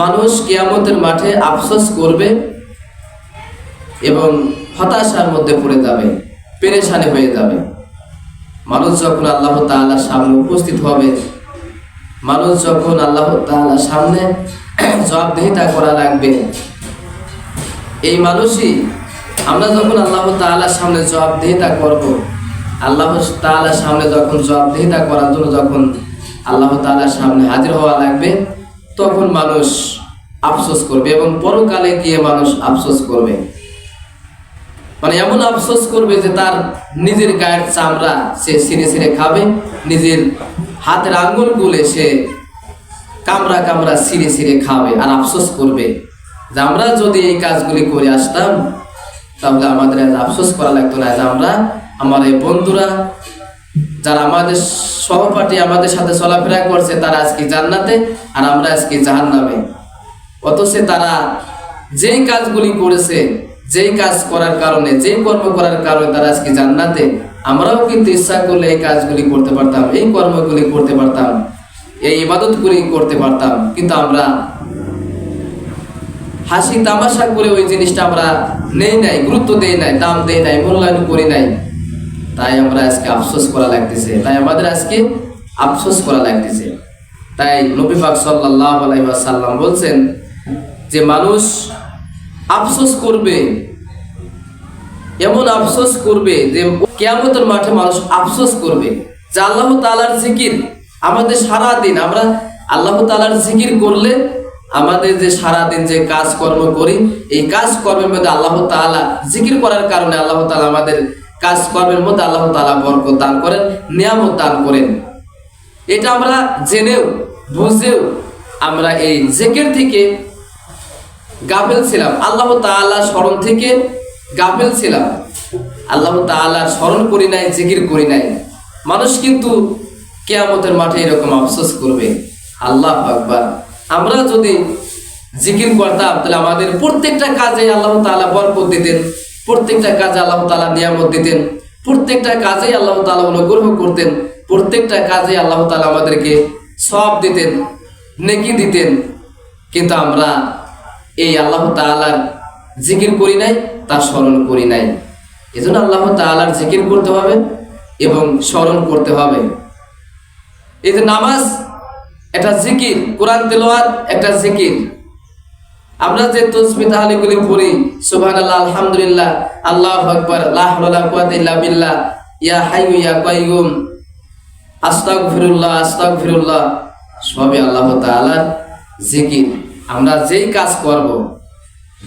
মানুষ কিয়ামতের মাঠে আফসোস করবে এবং হতাশার মধ্যে পড়ে যাবে, পেরেশানি হয়ে যাবে। মানুষ যখন আল্লাহ তাআলার সামনে উপস্থিত হবে, মানুষ যখন আল্লাহ তাআলার সামনে জবাবদিহিতা করা লাগবে, এই মানুষই আমরা যখন আল্লাহ তাআলার সামনে জবাবদিহিতা করব, আল্লাহ তাআলার সামনে যখন জবাবদিহিতা করার জন্য যখন আল্লাহ তাআলার সামনে হাজির হওয়া লাগবে তখন মানুষ আফসোস করবে এবং পরকালে গিয়ে মানুষ আফসোস করবে। মানে এমন আফসোস করবে যে তার নিজের গায়ের চামড়া সে ছিঁড়ে ছিঁড়ে খাবে, নিজের হাতের আঙ্গুল গুলে সে কামড়া কামড়া ছিঁড়ে ছিঁড়ে খাবে আর আফসোস করবে। যে আমরা যদি এই কাজগুলি করে আসতাম, তাহলে আমাদের আজ আফসোস করা লাগতো না। যে আমরা, আমার এই বন্ধুরা যারা আমাদের সহপাঠী আমাদের সাথে চলাফেরা করছে, তারা আজকে জান্নাতে আর আমরা আজকে জাহান্নামে। অথচ তারা যেই কাজগুলি করেছে, যেই কাজ করার কারণে, যেই কর্ম করার কারণে তারা আজকে জান্নাতে, আমরাও কিন্তু ইচ্ছা করলে এই কাজগুলি করতে পারতাম, এই কর্মগুলি করতে পারতাম, এই ইবাদতগুলি করতে পারতাম। কিন্তু আমরা হাসি তামাশা করে ওই জিনিসটা আমরা নেই নাই, গুরুত্ব দেই নাই, দাম দেই নাই, মূল্যায়ন করি নাই। তাই আমরা আজকে আফসোস করা লাগতেছে। তাই আমাদের আজকে আফসোস করা লাগতেছে। তাই নবী পাক সাল্লাল্লাহু আলাইহি ওয়াসাল্লাম বলছেন যে মানুষ আফসোস করবে, এমন আফসোস করবে যে কিয়ামতের মাঠে মানুষ আফসোস করবে। যে আল্লাহ তাআলার জিকির, আমাদের সারা দিন আমরা আল্লাহ তাআলার জিকির করলে আমাদের যে সারা দিন যে কাজকর্ম করি, এই কাজকর্মের মধ্যে আল্লাহ তাআলা জিকির করার কারণে আল্লাহ তাআলা আমাদের কাজকর্মের মধ্যে আল্লাহ তালা বরকত দান করেন, নিয়ামত দান করেন। এটা আমরা জেনেও, বুঝেও আমরা এই জিকির থেকে গাফেল ছিলাম। আল্লাহ তাআলা স্মরণ থেকে গাফেল ছিলাম। আল্লাহ তাআলার স্মরণ করি নাই, জিকির করি নাই। মানুষ কিন্তু কেয়ামতের মাঠে এরকম আফসোস করবে। আল্লাহ আকবার। আমরা যদি জিকির করতাম, তাহলে আমাদের প্রত্যেকটা কাজে আল্লাহ তাআলা বরকত দিতেন। প্রত্যেকটা কাজে আল্লাহ তাআলা নিয়ামত দিতেন, প্রত্যেকটা কাজে আল্লাহ তালা অনুগ্রহ করতেন, প্রত্যেকটা কাজে আল্লাহ তালা আমাদেরকে সব দিতেন, নেকি দিতেন। কিন্তু আমরা এই আল্লাহ তাআলার জিকির করি নাই, তার স্মরণ করি নাই। এজন্য আল্লাহ তাআলার জিকির করতে হবে এবং স্মরণ করতে হবে। এই যে নামাজ, একটা জিকির, কোরআন তেলাওয়াত, একটা জিকির। আমরা যে তসবি তাহলিগুলি পড়ি, সুবহানাল্লাহ, আলহামদুলিল্লাহ, আল্লাহু আকবার কুওয়াতা ইল্লা বিল্লাহ, ইয়া হাইয়ু ইয়া কাইয়ুম, আস্তাগফিরুল্লাহ আস্তাগফিরুল্লাহ, সবই আল্লাহ তাআলার জিকির। আমরা যেই কাজ করব,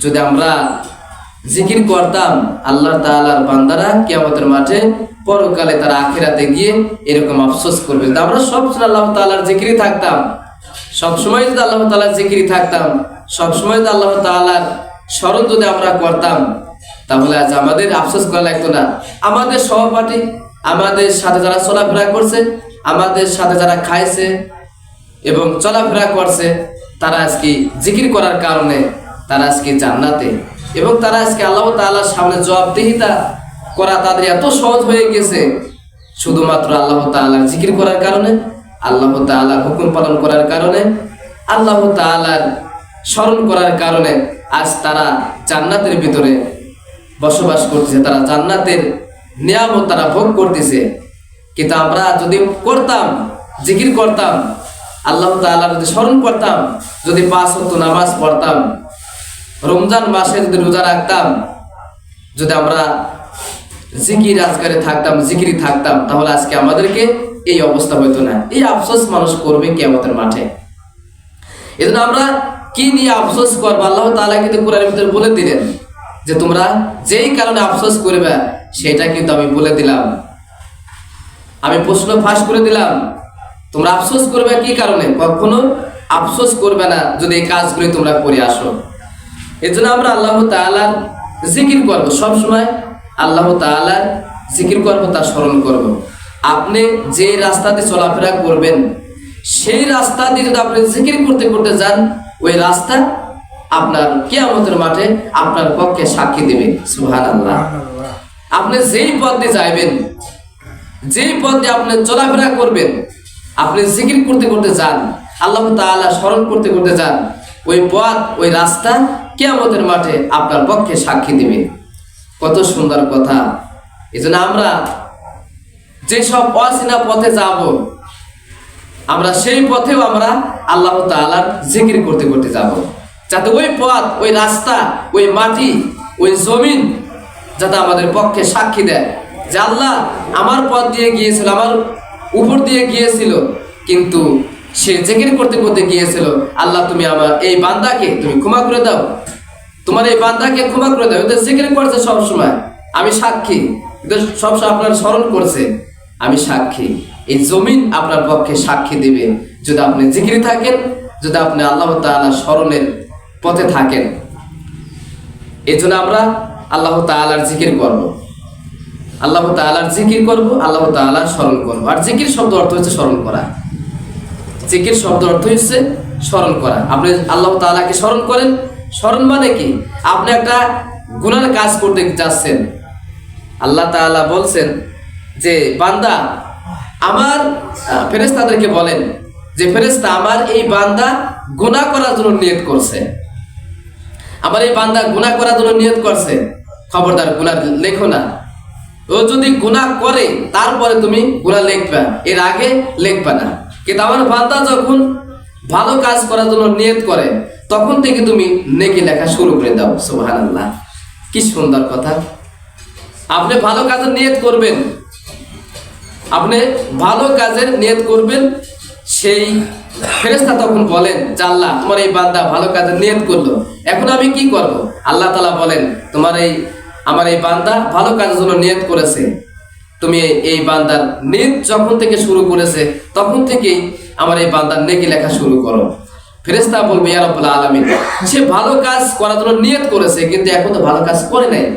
যদি আমরা জিকির করতাম, আল্লাহ তাআলার বান্দারা কিয়ামতের মাঠে, পরকালে তারা আখিরাতে গিয়ে এরকম আফসোস করবে। আমরা সব সময় আল্লাহ তাআলার জিকিরে থাকতাম, সবসময় যদি আল্লাহ তাআলার জিকিরে থাকতাম সব সময় যদি আল্লাহ তাআলার স্মরণ যদি আমরা করতাম, তাহলে আজ আমাদের আফসোস করা লাগতো না। আমাদের সহপাঠী, আমাদের সাথে যারা চলাফেরা করছে, আমাদের সাথে যারা খাইছে এবং চলাফেরা করছে, তারা আজকে জিকির করার কারণে তারা আজকে জান্নাতে। এবং তারা আজকে আল্লাহ তাআলার সামনে জবাবদিহিতা করা তাদের এত সহজ হয়ে গেছে, শুধুমাত্র আল্লাহ তাআলার জিকির করার কারণে, আল্লাহ তাআলার হুকুম পালন করার কারণে, আল্লাহ তাআলার স্মরণ করার কারণে আজ তারা জান্নাতের ভিতরে বসবাস করতেছে। তারা জান্নাতের নিয়ামত তারা ভোগ করতেছে। কিন্তু আমরা যদি করতাম, জিকির করতাম, আল্লাহ তাআলা যদি স্মরণ করতাম, যদি পাঁচ হতো নামাজ পড়তাম, রমজান মাসে যদি রোজা রাখতাম, যদি আমরা জিকির আজকারে থাকতাম, জিকিরি থাকতাম, তাহলে আজকে আমাদেরকে এই অবস্থা হইতো না। এই আফসোস মানুষ করবে কেমতের মাঠে। এজন্য আমরা কি নিয়ে আফসোস করব? আল্লাহ তাআলা কিন্তু কোরআনের ভিতরে বলে দিলেন যে তোমরা যেই কারণে আফসোস করবে, সেটা কিন্তু আমি বলে দিলাম। আমি প্রশ্ন ফাঁস করে দিলাম, তোমরা আফসোস করবে কি কারণে? কখনো আফসোস করবে না যদি এই কাজগুলি তোমরা করে আসো। এর জন্য আমরা আল্লাহ তাআলার জিকির করব। সবসময় আল্লাহ তাআলার জিকির করব, তার স্মরণ করব। আপনি যে রাস্তা দিয়ে চলাফেরা করবেন, সেই রাস্তা দিয়ে যদি আপনি জিকির করতে করতে যান ওই রাস্তা আপনার কিয়ামতের মাঠে আপনার পক্ষে সাক্ষী দেবে। সুহান আল্লাহ আপনি যেই পথ দিয়ে যাইবেন, যেই পথ দিয়ে আপনি চলাফেরা করবেন, আপনি জিকির করতে করতে যান, আল্লাহ তাআলা স্মরণ করতে করতে যান, ওই পথ, ওই রাস্তা কেয়ামতের মাঠে আপনার পক্ষে সাক্ষী দিবে। কত সুন্দর কথা। এই জন্য আমরা যেসব অচেনা পথে যাব, আমরা সেই পথেও আমরা আল্লাহ তাআলার জিকির করতে করতে যাব। যাতে ওই পথ, ওই রাস্তা, ওই মাটি, ওই জমিন যাতে আমাদের পক্ষে সাক্ষী দেয়। যে আল্লাহ আমার পথ দিয়ে গিয়েছিল, আমার উপর দিয়ে গিয়েছিল, কিন্তু সে জিকির করতে করতে গিয়েছিল, আল্লাহ তুমি আমার এই বান্দাকে তুমি ক্ষমা করে দাও। তোমার এই বান্দাকে ক্ষমা করে দাও এদের জিকির করছে সবসময়। আমি সাক্ষী সবসময় আপনার স্মরণ করছে, আমি সাক্ষী। এই জমিন আপনার পক্ষে সাক্ষী দিবে যদি আপনি জিকির থাকেন, যদি আপনি আল্লাহ তাআলা স্মরণের পথে থাকেন এই জন্য আমরা আল্লাহ তাআলার জিকির করব। আল্লাহ তাআলার জিকির করব, আল্লাহ তাআলার স্মরণ করব। আর জিকির শব্দ অর্থ হচ্ছে স্মরণ করা। জিকির শব্দ অর্থ হচ্ছে স্মরণ করা। আপনি আল্লাহ তাআলাকে স্মরণ করেন। স্মরণ মানে কি? আপনি একটা গুনার কাজ করতে যাচ্ছেন। আল্লাহ তাআলা বলছেন যে, বান্দা আমার ফেরেস্তাদেরকে বলেন যে ফেরেস্তা আমার এই বান্দা গুনাহ করার জন্য নিয়ত করছে। আমার এই বান্দা গুনাহ করার জন্য নিয়ত করছে। খবরদার, গুনাহ লেখো না। ও যদি গুনাহ করে, তারপরে তুমি গুনাহ লিখবা। এর আগে লিখবা না। কিন্তু আমার বান্দা যখন ভালো কাজ করার জন্য নিয়ত করে, তখন থেকে তুমি নেকি লেখা শুরু করে দাও। সুবহানাল্লাহ। কি সুন্দর কথা। আপনি ভালো কাজের নিয়ত করবেন। আপনি ভালো কাজের নিয়ত করবেন, সেই ফেরেস্তা তখন বলেন যে তোমার এই বান্দা ভালো কাজের নিয়ত করল। এখন আমি কি করব? আল্লাহ তালা বলেন, তোমার এই, আমার এই বান্দা ভালো কাজের জন্য নিয়ত করেছে। তুমি এই- বান্দার নিয়ত যখন থেকে শুরু করেছে, তখন থেকেই আমার এই বান্দার নেকি লেখা শুরু করো। ফেরেস্তা বলবে, ইয়া রাব্বুল আলামিন, সে ভালো কাজ করার জন্য নিয়ত করেছে, কিন্তু এখন তো ভালো কাজ করে নাই।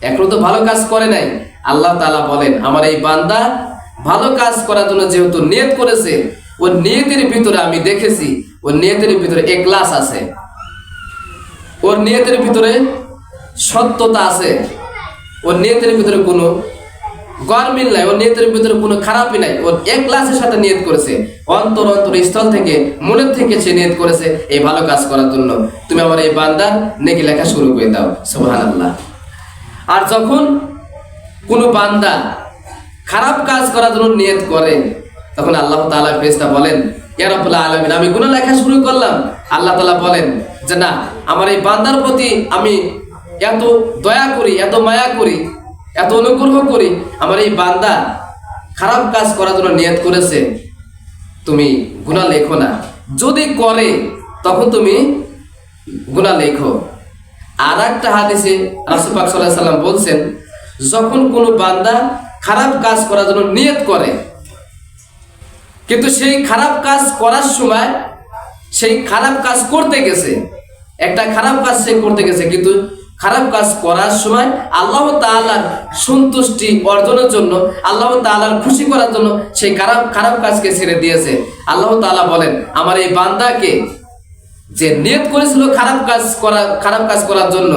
এখনও তো ভালো কাজ করে নাই। আল্লাহ তাআলা বলেন, আমার এই বান্দা ভালো কাজ করার জন্য যেহেতু নিয়ত করেছে ও নিয়তের ভিতরে আমি দেখেছি ও নিয়তের ভিতরে এক একলাস আছে। ওর নিয়তের ভিতরে সত্যতা আছে। ওর নিয়তের ভিতরে কোনো গরমিল নাই, ওর নিয়তের ভিতরে কোনো খারাপই নাই। ওর এক ক্লাসের সাথে নিয়ত করেছে। অন্তর অন্তর স্থল থেকে, মনের থেকে সে নিয়ত করেছে এই ভালো কাজ করার জন্য। তুমি আমার এই বান্দার নেকি লেখা শুরু করে দাও। সুবহানাল্লাহ। আর যখন কোনো বান্দা খারাপ কাজ করার জন্য নিয়ত করে, তখন আল্লাহ তাআলা ফেরেশতা বলেন, ইয়া রাব্বুল আমি গুনাহ লেখা শুরু করলাম। আল্লাহ তাআলা বলেন, যে না, আমার এই বান্দার প্রতি আমি এত দয়া করি, এত মায়া করি, এত অনুগ্রহ করি, আমার এই বান্দা খারাপ কাজ করার জন্য নিয়ত করেছে। তুমি গুনাহ লেখো না। যদি করে, তখন তুমি গুনাহ লেখো। আর একটা হাদিসে রাসূল পাক সাল্লাল্লাহু সাল্লাম বলছেন যখন কোনো বান্দা খারাপ কাজ করার জন্য নিয়ত করে, কিন্তু সেই খারাপ কাজ করার সময় সেই খারাপ কাজ করতে গেছে, একটা খারাপ কাজ সে করতে গেছে, কিন্তু খারাপ কাজ করার সময় আল্লাহ তাআলার সন্তুষ্টি অর্জনের জন্য, আল্লাহ তাআলার খুশি করার জন্য সেই খারাপ খারাপ কাজকে ছেড়ে দিয়েছে। আল্লাহ তাআলা বলেন, আমার এই বান্দাকে যে নিয়ত করেছিল খারাপ কাজ করা, খারাপ কাজ করার জন্য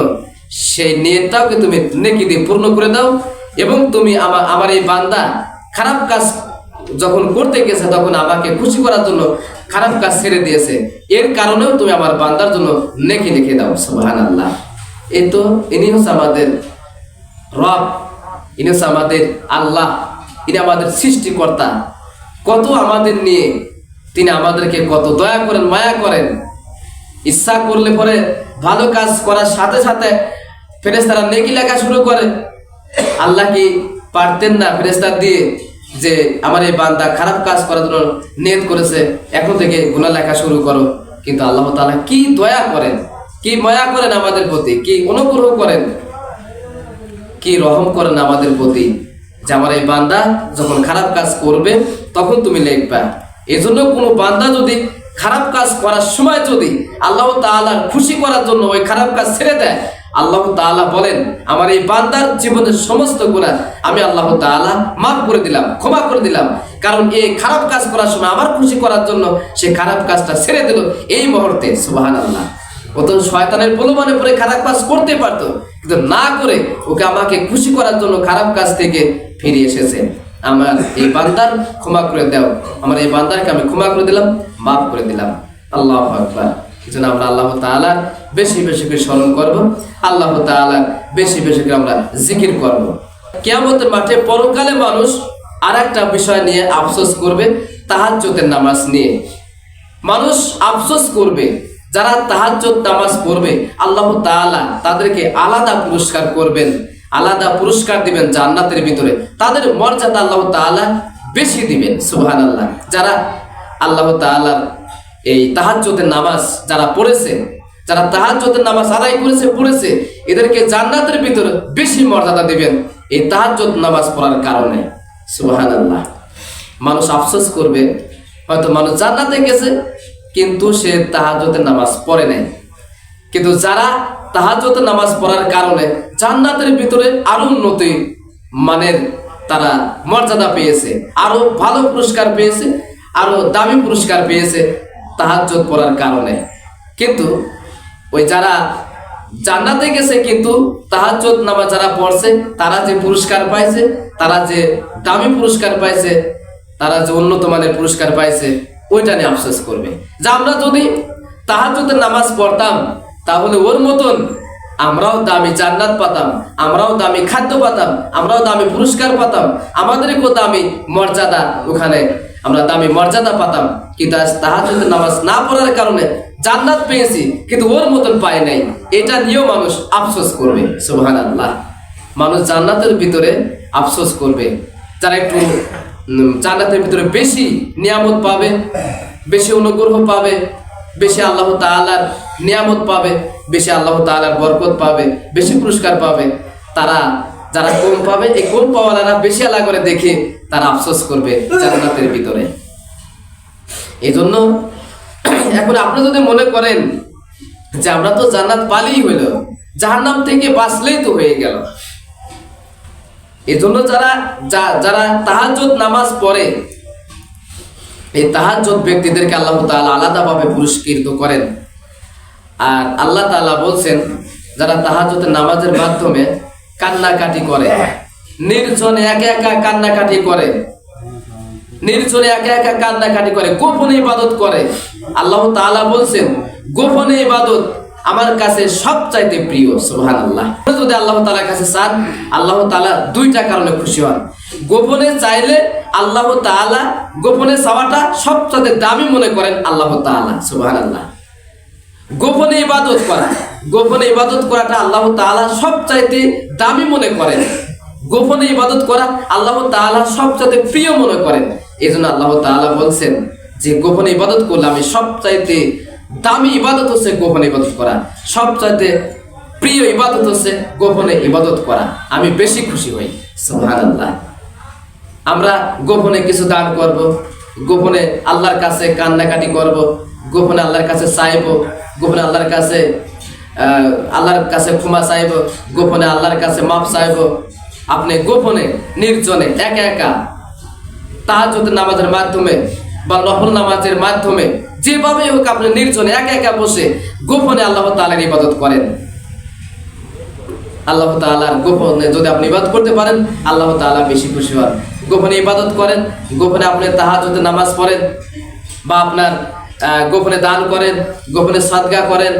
সেই নিয়তটাকে তুমি নেকি দিয়ে পূর্ণ করে দাও এবং তুমি আমার আমার এই বান্দা খারাপ কাজ যখন করতে গেছে তখন আমাকে খুশি করার জন্য খারাপ কাজ ছেড়ে দিয়েছে। এর কারণেও তুমি আমার বান্দার জন্য নেকি লিখে দাও। সুবহানাল্লাহ। এই তো ইনি হচ্ছে আমাদের রব। ইনি হচ্ছে আমাদের আল্লাহ। ইনি আমাদের সৃষ্টিকর্তা। কত আমাদের নিয়ে তিনি আমাদেরকে কত দয়া করেন, মায়া করেন। ইচ্ছা করলে পরে ভালো কাজ করার সাথে সাথে ফেরেস্তারা নেকি লেখা শুরু করে। আল্লাহ কি পারতেন না ফেরেস্তার দিয়ে যে আমার এই বান্দা খারাপ কাজ করার জন্য নিয়ত করেছে, এখন থেকে গুনাহ লেখা শুরু করো। কিন্তু আল্লাহ তাআলা কি দয়া করেন, কি মায়া করেন আমাদের প্রতি, কি অনুগ্রহ করেন, কি রহম করেন আমাদের প্রতি, যে আমার এই বান্দা যখন খারাপ কাজ করবে, তখন তুমি লিখবা। এজন্য কোনো বান্দা যদি খারাপ কাজ করার সময় যদি আল্লাহ তাআলার খুশি করার জন্য ওই খারাপ কাজ ছেড়ে দেয় আল্লাহ তাআলা বলেন, আমার এই বান্দার জীবনের সমস্ত গুনাহ আমি আল্লাহ তাআলা মাফ করে দিলাম, ক্ষমা করে দিলাম। কারণ এই খারাপ কাজ করার সময় আমার খুশি করার জন্য সে খারাপ কাজটা ছেড়ে দিল এই মুহূর্তে। সুবহানাল্লাহ। ও তো শয়তানের প্রলোভনে পরে খারাপ কাজ করতে পারতো, কিন্তু না করে ওকে আমাকে খুশি করার জন্য খারাপ কাজ থেকে ফিরে এসেছে। আমার এই বান্দার ক্ষমা করে দাও। আমার এই বান্দারকে আমি ক্ষমা করে দিলাম, মাফ করে দিলাম। আল্লাহ আকবার। জন্য আমরা আল্লাহ তাআলার বেশি বেশি করে স্মরণ করব, আল্লাহ তাআলার বেশি বেশি করে আমরা জিকির করব। কিয়ামতের মাঠে পরকালে মানুষ আর একটা বিষয় নিয়ে আফসোস করবে, তাহাজ্জুদের নামাজ নিয়ে। মানুষ আফসোস করবে, যারা তাহাজ্জুদ নামাজ পড়বে, আল্লাহ তাআলা তাদেরকে আলাদা পুরস্কার করবেন, আলাদা পুরস্কার দিবেন জান্নাতের ভিতরে। তাদের মর্যাদা আল্লাহ তাআলা বেশি দিবেন, সুবহানাল্লাহ। যারা আল্লাহ তাআলার এই তাহাজ্জুদের নামাজ যারা পড়েছে, যারা তাহাজ্জুদের নামাজ আদায় করেছে, পড়েছে, এদেরকে জান্নাতের ভিতরে বেশি মর্যাদা দিবেন এই তাহাজ্জুদ নামাজ পড়ার কারণে। মানুষ আফসোস করবে, হয়তো মানুষ জান্নাতে গেছে, কিন্তু সে তাহাজ্জুদের নামাজ পড়ে নাই। কিন্তু যারা তাহাজ্জুদের নামাজ পড়ার কারণে জান্নাতের ভিতরে আরও উন্নতি মানের তারা মর্যাদা পেয়েছে আরও ভালো পুরস্কার পেয়েছে আরও দামি পুরস্কার পেয়েছে তাহাজ্জুদ পড়ার কারণে। কিন্তু ওই যারা জান্নাতে গেছে কিন্তু তাহাজ্জুদ নামাজ যারা পড়ছে, তারা যে পুরস্কার পাইছে, তারা যে দামি পুরস্কার পাইছে, তারা যে উন্নত মানের পুরস্কার পাইছে, ওইটা নিয়ে আফসোস করবে। যে আমরা যদি তাহাজ্জুদের নামাজ পড়তাম, তাহলে ওর মতন আমরাও দামি জান্নাত পাতাম, আমরাও দামি খাদ্য পাতাম, আমরাও দামি পুরস্কার পাতাম, আমাদেরকেও দামি মর্যাদা ওখানে আমরা দামি মর্যাদা পাতাম। কিন্তু আজ তাহাজ্জুদের নামাজ না পড়ার কারণে জান্নাত পেয়েছি, কিন্তু ওর মতন পায় নাই। এটা নিয়েও মানুষ আফসোস করবে। সুবহানাল্লাহ। মানুষ জান্নাতের ভিতরে আফসোস করবে। যারা একটু জান্নাতের ভিতরে বেশি নিয়ামত পাবে, বেশি অনুগ্রহ পাবে, বেশি আল্লাহ তাআলার নিয়ামত পাবে, বেশি আল্লাহ তাআলার বরকত পাবে, বেশি পুরস্কার পাবে, তারা যারা কম পাবে, এই কম পাওয়ালারা বেশি আলা করে দেখে তারা আফসোস করবে জান্নাতের ভিতরে। এই জন্য এখন আপনি যদি মনে করেন যে আমরা তো জান্নাত পালেই হইল, জাহান্নাম থেকে বাঁচলেই তো হয়ে গেল। এজন্য যারা যারা তাহাজ্জুদ নামাজ পড়ে, এই তাহাজ্জুদ ব্যক্তিদেরকে আল্লাহ তাআলা আলাদাভাবে পুরস্কৃত করেন। আর আল্লাহ তাআলা বলছেন, যারা তাহাজ্জুদের নামাজের মাধ্যমে কান্নাকাটি করে, নির্জনে একা একা কান্নাকাটি করে নির্জনে একা একা কান্নাকাটি করে, গোপনে ইবাদত করে। আল্লাহ তাআলা বলছেন, গোপনে ইবাদত আমার কাছে সবচাইতে প্রিয়, সুবহানাল্লাহ। যদি আল্লাহ তাআলার কাছে চান, আল্লাহ তাআলা দুইটা কারণে খুশি হন। গোপনে চাইলে আল্লাহ তাআলা গোপনে চাওয়াটা সবচাইতে দামি মনে করেন আল্লাহ তাআলা, সুবহানাল্লাহ। গোপনে ইবাদত করা, গোপনে ইবাদত করাটা আল্লাহ তাআলা সবচাইতে দামি মনে করেন। গোপনে ইবাদত করা আল্লাহ তাআলা সবচাইতে প্রিয় মনে করেন। এই জন্য আল্লাহ তাআলা বলছেন যে গোপনে ইবাদত করলে আমি সবচাইতে দামি ইবাদত হচ্ছে গোপনে ইবাদত করা। সবচাইতে প্রিয় ইবাদত হচ্ছে গোপনে ইবাদত করা। আমি বেশি খুশি হই। সুবহানাল্লাহ। আমরা গোপনে কিছু দান করব, গোপনে আল্লাহর কাছে কান্নাকাটি করব, গোপনে আল্লাহর কাছে চাইব, গোপনে আল্লাহর কাছে আল্লাহর কাছে ক্ষমা চাইব, গোপনে আল্লাহর কাছে মাপ চাইব। আপনি গোপনে, নির্জনে, একা একা তাহাজ্জুদ নামাজের মাধ্যমে বা নফল নামাজের মাধ্যমে যেভাবে হোক আপনি নির্জনে একা একা বসে গোপনে আল্লাহ তাআলার ইবাদত করেন। আল্লাহ তাআলার গোপনে যদি আপনি ইবাদত করতে পারেন, আল্লাহ তাআলা বেশি খুশি হন। গোপনে ইবাদত করেন, গোপনে আপনি তাহাজ্জুদে নামাজ পড়েন বা আপনার গোপনে দান করেন, গোপনে সাদগা করেন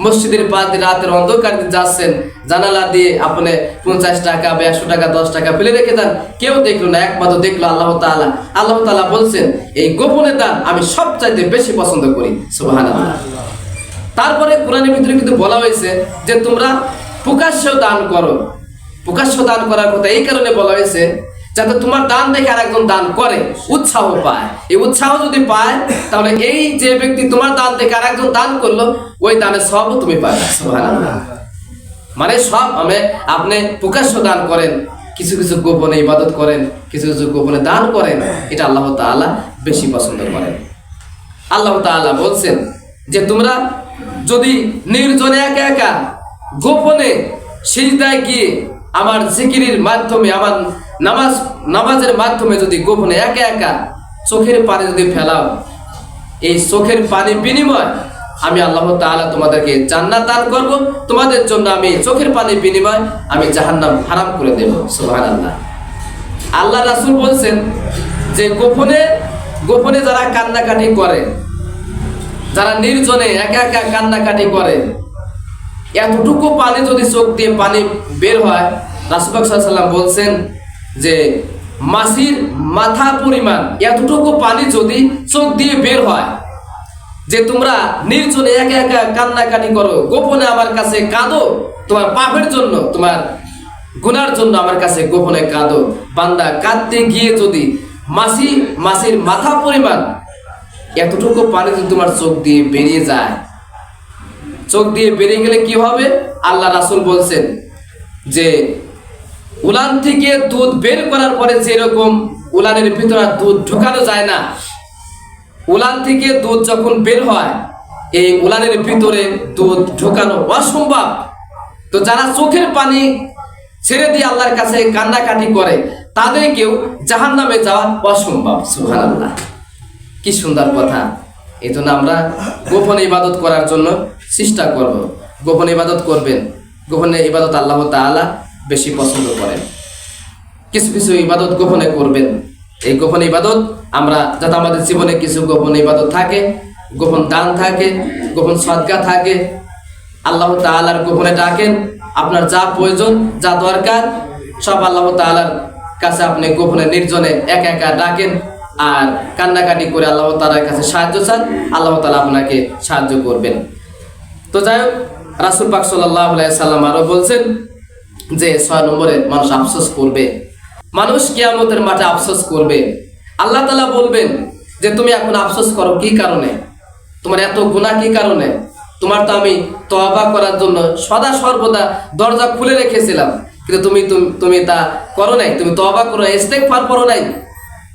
মসজিদের দিয়ে রাতের অন্ধকার যাচ্ছেন। জানালা দিয়ে আপনি পঞ্চাশ টাকা বা একশো টাকা, দশ টাকা ফেলে রেখে দেন। কেউ দেখল না, একমাত্র দেখল আল্লাহ তাআলা। আল্লাহ তাআলা বলছেন, এই গোপনে দান আমি সবচাইতে বেশি পছন্দ করি। সুবহানাল্লাহ। তারপরে কোরআনের ভিতরে কিন্তু বলা হয়েছে যে, তোমরা প্রকাশ্য দান করো। প্রকাশ্য দান করার কথা এই কারণে বলা হয়েছে যাতে তোমার দান দেখে আর একজন দান করে, উৎসাহ পায়। এই উৎসাহ যদি পায়, তাহলে এই যে ব্যক্তি তোমার দান দেখে আর একজন দান করল, ওই দানের সবও তুমি পাবে। মানে সব আমি, আপনি প্রকাশ্য দান করেন, কিছু কিছু গোপনে ইবাদত করেন, কিছু কিছু গোপনে দান করেন, এটা আল্লাহ তাআলা বেশি পছন্দ করেন। আল্লাহ তাআলা বলছেন যে তোমরা যদি নির্জনে একা একা গোপনে সিজদায় গিয়ে আমার জিকিরের মাধ্যমে আমার নামাজ, নামাজের মাধ্যমে যদি গোপনে একা একা চোখের পানি যদি ফেলাও, এই চোখের পানি বিনিময় আমি আল্লাহ তাআলা তোমাদেরকে জান্নাত দান করব। তোমাদের জন্য আমি চোখের পানি বিনিময় আমি জাহান্নাম হারাম করে দেব। সুবহানাল্লাহ। আল্লাহ রাসূল বলছেন যে গোপনে গোপনে যারা কান্নাকাটি করে, যারা নির্জনে একা একা কান্নাকাটি করে, এতটুকু পানি যদি চোখ দিয়ে পানি বের হয় রাসুবাক সাল্লাম বলছেন যে মাসির মাথা পরিমাণ এতটুকু পানি যদি চোখ দিয়ে বের হয়, যে তোমরা নির্জনে একা একা কান্নাকাটি করো, গোপনে আমার কাছে কাঁদো, তোমার পাপের জন্য, তোমার গুনার জন্য আমার কাছে গোপনে কাঁদো। বান্দা কাঁদতে গিয়ে যদি মাসি, মাসির মাথা পরিমাণ এতটুকু পানি যদি তোমার চোখ দিয়ে বেরিয়ে যায়, চোখ দিয়ে বেরিয়ে গেলে কি হবে? আল্লাহ রাসুল বলছেন যে উলান থেকে দুধ বের করার পরে যেরকম উলানের ভিতরে দুধ ঢুকানো যায় না, উলান থেকে দুধ যখন বের হয়, এই উলানের ভিতরে দুধ ঢোকানো অসম্ভব। তো যারা চোখের পানি ছেড়ে দিয়ে আল্লাহর কাছে কান্নাকাটি করে, তাদেরকেও জাহান নামে যাওয়া অসম্ভব সুহান আল্লাহ কি সুন্দর কথা। এই জন্য আমরা গোপন ইবাদত করার জন্য চেষ্টা করব। গোপন ইবাদত করবেন। গোপনে ইবাদত আল্লাহ তাআলা বেশি পছন্দ করেন। কিছু কিছু ইবাদত গোপনে করবেন। এই গোপন ইবাদত আমরা, যাতে আমাদের জীবনে কিছু গোপন ইবাদত থাকে, গোপন দান থাকে, গোপন সদকা থাকে, আল্লাহ তাআলার গোপনে ডাকেন, আপনার যা প্রয়োজন, যা দরকার, সব আল্লাহ তাআলার কাছে আপনি গোপনে নির্জনে একা একা ডাকেন, আর কান্নাকাটি করে আল্লাহ তাআলার কাছে সাহায্য চান, আল্লাহ তালা আপনাকে সাহায্য করবেন। তো যাই হোক, রাসুল পাক সাল্লাহ সাল্লাম আরও বলছেন যে ছয় নম্বরে মানুষ আফসোস করবে। মানুষ কিয়ামতের মাঠে আফসোস করবে। আল্লাহ তালা বলবেন যে, তুমি এখন আফসোস করো কি কারণে? তোমার এত গুণা কি কারণে? তোমার তো আমি তবা করার জন্য সদা সর্বদা দরজা খুলে রেখেছিলাম। কিন্তু তুমি তুমি- তা করো নাই। তুমি তবা করো ইস্তেক ফার করো নাই।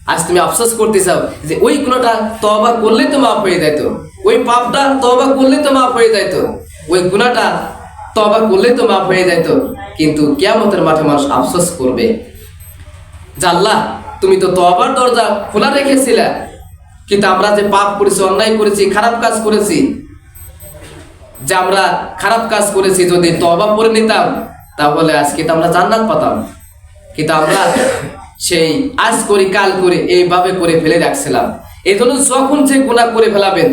আজ তুমি আফসোস করতে চাও যে, ওই গুণাটা তবা করলেই তো মাফ হয়ে যেত ওই পাপটা তবা করলেই তো মাফ হয়ে যেত ওই গুণাটা তবা করলেই তো মাফ হয়ে যেত কিন্তু কিয়ামতের মাঠে মানুষ আফসোস করবে। আল্লাহ তুমি তো তবার দরজা খোলা রেখেছিলে। কিন্তু আমরা যে পাপ করেছি, অন্যায় করেছি, খারাপ কাজ করেছি, যে আমরা খারাপ কাজ করেছি, যদি তবা করে নিতাম, তাহলে আজকে তো আমরা জান্নাত পাতাম। কিন্তু আমরা সেই আজ করি, কাল করে, এইভাবে করে ফেলে রাখছিলাম। এই জন্য যখন যে গুণা করে ফেলাবেন,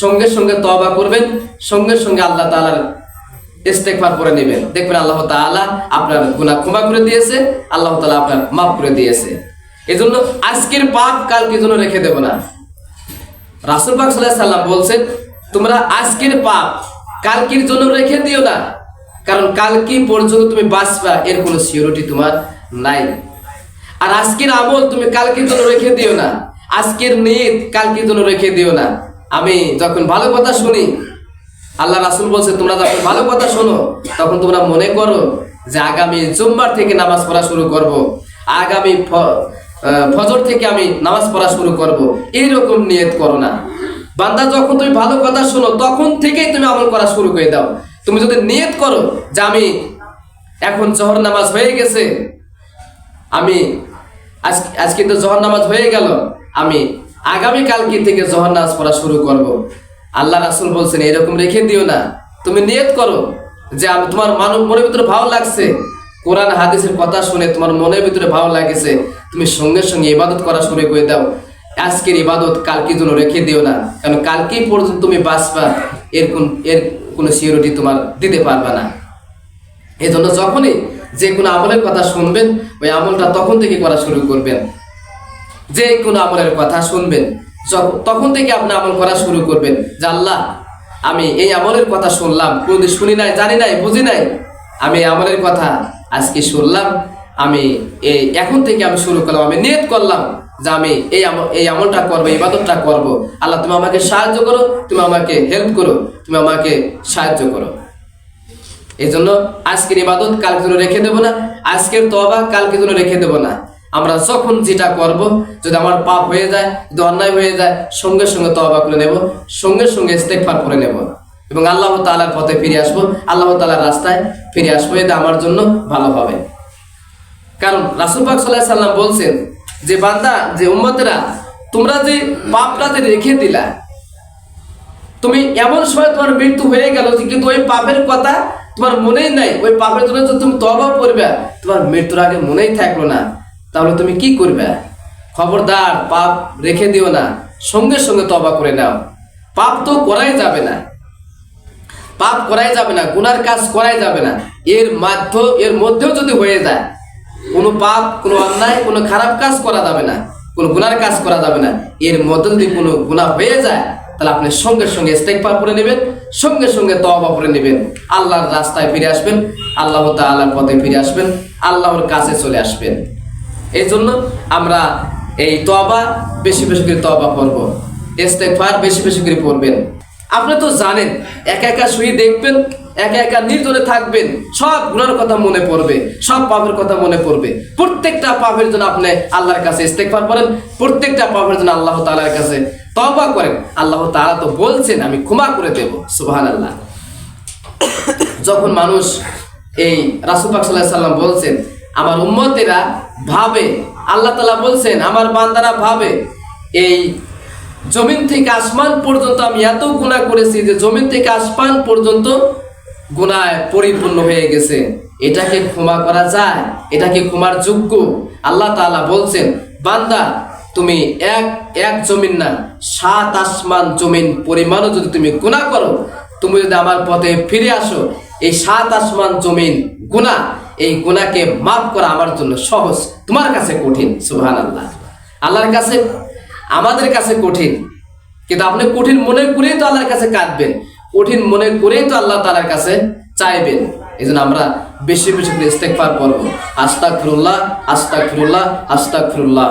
সঙ্গে সঙ্গে তবা করবেন, সঙ্গে সঙ্গে আল্লাহ তাআলার ইস্তেগফার করে নেবেন। দেখবেন আল্লাহ তাআলা আপনার গুনাহ ক্ষমা করে দিয়েছে, আল্লাহ তাআলা আপনার মাফ করে দিয়েছে। এজন্য আজকের পাপ কালকে জন্য রেখে দেব না। রাসুল পাক সাল্লাম বলছেন, তোমরা আজকের পাপ কালকের জন্য রেখে দিও না। কারণ কালকে পর্যন্ত তুমি বাঁচবা, এর কোনো সিওরিটি তোমার নাই। আর আজকের আমল তুমি কালকের জন্য রেখে দিও না। আজকের নিয়ত কালকের জন্য রেখে দিও না। আমি যখন ভালো কথা শুনি আল্লাহ রাসুল বলছে, তোমরা যখন ভালো কথা শোনো, তখন তোমরা মনে করো যে আগামী জুম্মার থেকে নামাজ পড়া শুরু করব। আগামী ফজর থেকে আমি নামাজ পড়া শুরু করব। এইরকম নিয়ত করো না বান্দা, যখন তুমি ভালো কথা শোনো, তখন থেকেই তুমি আমল করা শুরু করে দাও তুমি যদি নিয়ত করো যে আমি এখন জহর নামাজ হয়ে গেছে, আমি আজ, আজকে তো জহর নামাজ হয়ে গেল, আমি আগামী কালকে থেকে জহর নামাজ পড়া শুরু করব আল্লাহ রাসুল বলছেন, এরকম রেখে দিও না। তুমি নিয়ত করো যে আমি তোমার মানব মনের ভিতরে ভালো লাগছে। কোরআন, হাদিসের কথা শুনে তোমার মনের ভিতরে ভালো লাগেছে। তুমি সঙ্গে সঙ্গে ইবাদত করা শুরু করে দাও। আজকের ইবাদত কালকে জন্য রেখে দিও না। কারণ কালকেই পর্যন্ত তুমি বাঁচবা। এর কোন এর কোনো সিওরিটি তোমার দিতে পারবা না। এই জন্য যখনই যে কোনো আমলের কথা শুনবেন, ওই আমলটা তখন থেকে করা শুরু করবেন। যে কোনো আমলের কথা শুনবেন। তখন থেকে আপনি আমল করা শুরু করবেন। যে আল্লাহ, আমি এই আমলের কথা শুনলাম, কোনদিন শুনি নাই, জানি নাই, বুঝি নাই। আমি আমলের কথা আজকে শুনলাম, আমি এই এখন থেকে আমি শুরু করলাম, আমি নিয়ত করলাম যে আমি এই এই আমলটা করব ইবাদতটা করব। আল্লাহ, তুমি আমাকে সাহায্য করো, তুমি আমাকে হেল্প করো, তুমি আমাকে সাহায্য করো। এই জন্য আজকের ইবাদত কালকে জন্য রেখে দেবো না, আজকের তবা কালকে জন্য রেখে দেবো না। আমরা যখন যেটা করব, যদি আমার পাপ হয়ে যায়, যদি অন্যায় হয়ে যায়, সঙ্গে সঙ্গে তবা করে নেব, সঙ্গে সঙ্গে ইস্তেগফার করে নেব। এবং আল্লাহ তাআলার পথে ফিরে আসব, আল্লাহ তাআলার রাস্তায় ফিরে আসব এটা আমার জন্য ভালো হবে। কারণ রাসুল পাক সাল্লাহ সাল্লাম বলছেন যে, বান্দা, যে উম্মতেরা, তোমরা যে পাপটা যে রেখে দিলা, তুমি এমন সময় তোমার মৃত্যু হয়ে গেল কিন্তু ওই পাপের কথা তোমার মনেই নাই। ওই পাপের জন্য তুমি তবা করবে, তোমার মৃত্যুর আগে মনেই থাকল না। তাহলে তুমি কি করবে? খবরদার, পাপ রেখে দিও না। সঙ্গে সঙ্গে তবা করে নাও। পাপ তো করাই যাবে না। পাপ করাই যাবে না, গুনার কাজ করাই যাবে না। এর মাধ্য, এর মধ্যেও যদি হয়ে যায়, কোনো পাপ, কোনো অন্যায়, কোনো খারাপ কাজ করা যাবে না, কোনো গুনার কাজ করা যাবে না। এর মধ্যে যদি কোনো গুণা হয়ে যায়, তাহলে আপনি সঙ্গে সঙ্গে ইস্তেকবার করে নেবেন, সঙ্গে সঙ্গে তওবা করে নেবেন। আল্লাহর রাস্তায় ফিরে আসবেন, আল্লাহ তাআলার পথে ফিরে আসবেন, আল্লাহর কাছে চলে আসবেন। এই জন্য আমরা এই তবা বেশি বেশি করে তবা করব। ইস্তেকবার বেশি বেশি করে পড়বেন। আপনি তো জানেন, একা একা শুয়ে দেখবেন, একা একা নির্জনে থাকবেন, সব গুণার কথা মনে পড়বে, সব পাপের কথা মনে পড়বে। প্রত্যেকটা পাপের জন্য আপনি আল্লাহর কাছে ইস্তেকবার করেন, প্রত্যেকটা পাপের জন্য আল্লাহ তাআলার কাছে তবা করেন। আল্লাহ তাআলা তো বলছেন, আমি ক্ষমা করে দেব, সুবহানাল্লাহ। যখন মানুষ এই রাসুল পাক সাল্লাহ সাল্লাম বলছেন আমার উম্মতেরা ভাবে, আল্লাহ তালা বলছেন, আমার বান্দারা ভাবে, এই জমিন থেকে আসমান পর্যন্ত আমি এত গুণা করেছি যে জমিন থেকে আসমান পর্যন্ত গুণায় পরিপূর্ণ হয়ে গেছে। এটাকে ক্ষমা করা যায়, এটাকে ক্ষমার যোগ্য। আল্লাহ তাআলা বলছেন, বান্দা, তুমি এক এক জমিন না, সাত আসমান জমিন পরিমাণও যদি তুমি গুণা করো, তুমি যদি আমার পথে ফিরে আসো, এই সাত আসমান জমিন গুণা এই গুণাকে মাফ করা আমার জন্য সহজ। তোমার কাছে কঠিন সুহান আল্লাহ আল্লাহর কাছে, আমাদের কাছে কঠিন। কিন্তু আপনি কঠিন মনে করেই তো আল্লাহর কাছে কাঁদবেন। কঠিন মনে করেই তো আল্লাহ তালার কাছে চাইবেন। এই জন্য আমরা বেশি বেশি ইস্তেকফার করব। আস্তাক ফিরুল্লাহ আস্তাক ফিরুল্লাহ আস্তাক ফিরুল্লাহ